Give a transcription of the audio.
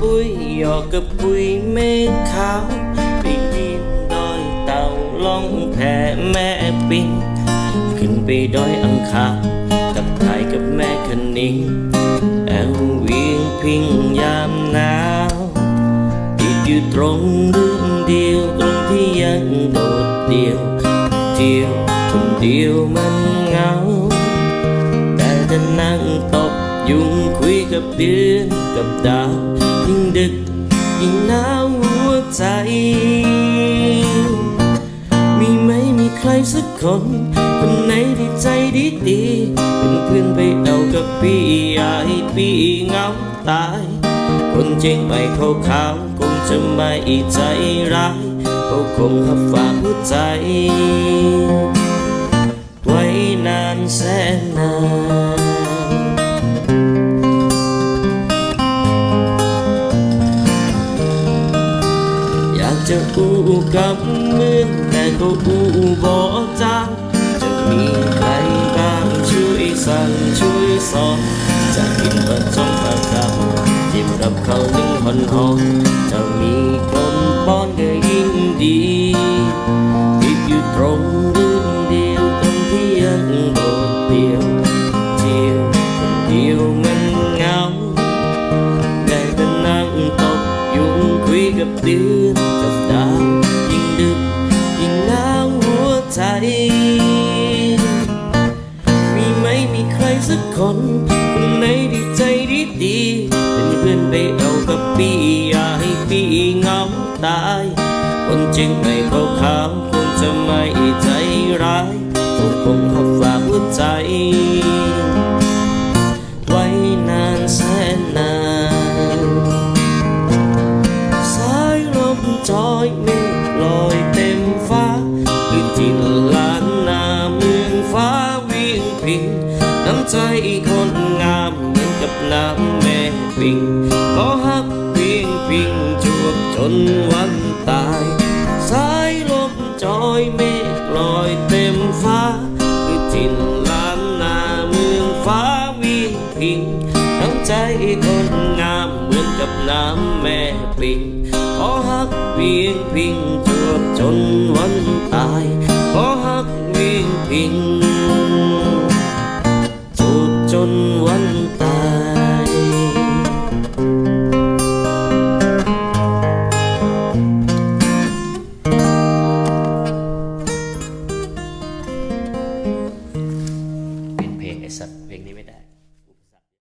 ปุยหอกกับปุยเมฆขาวไปดินดอยเต่าล่องแพแม่ปิงขึ้นไปดอยอังคารกับถ่ายกับแม่คณิงแอวเวียงพิงยามหนาวติดอยู่ตรงเรื่องเดียวตรงที่ยังโดดเดี่ยวเที่ยวคนเดียวมันเหงา แต่จะนั่งตบ ยุงคุยกับเดือนกับดาวยิ่งดึกยิ่งหนาวหัวใจ มีไหมมีใครสักคน คนไหนที่ใจดีดีเป็นเพื่อนไปเอากับพี่อยาให้พี่เงาตาย คนเจงไม่เขาขาวคงจะไม่ใจร้ายเขาคงหับฝากหัวใจ กูกับมือแต่ก็อู้บ่จางจะมีใครบ้างช่วยสั่งช่วยสอนจะกินปลาจ้องปลากระจิ้มกับเขาวนึ่งหอนหอมจะมีคนป้อนก็ยิ่งดีติดอยู่ตรงเรื่องเดียวตรงที่ยังโดดเดี่ยวเที่ยวคนเดียวมันเหงาได้แต่นั่งตบยุงคุยกับเดือ มีไหมมีใครสักคนคนไหนดีใจดีดีเป็นเพื่อนไปเอากับพี่อย่าให้พี่เงาตาย คนจริงไม่เขาขาวคงจะไม่ใจร้ายคงคงหับฝากหัวใจ น้ำใจคนงามเหมือนกับน้ำแม่ปิงขอฮักเพียงพิงจวบจนวันตายสายลมจอยเมฆลอยเต็มฟ้าคือถิ่นลานนาเมืองฟ้าวิ่งพิงน้ำใจคนงามเหมือนกับน้ำแม่ปิงขอฮักเพียงพิงจวบจนวันตายขอฮักเพียงพิง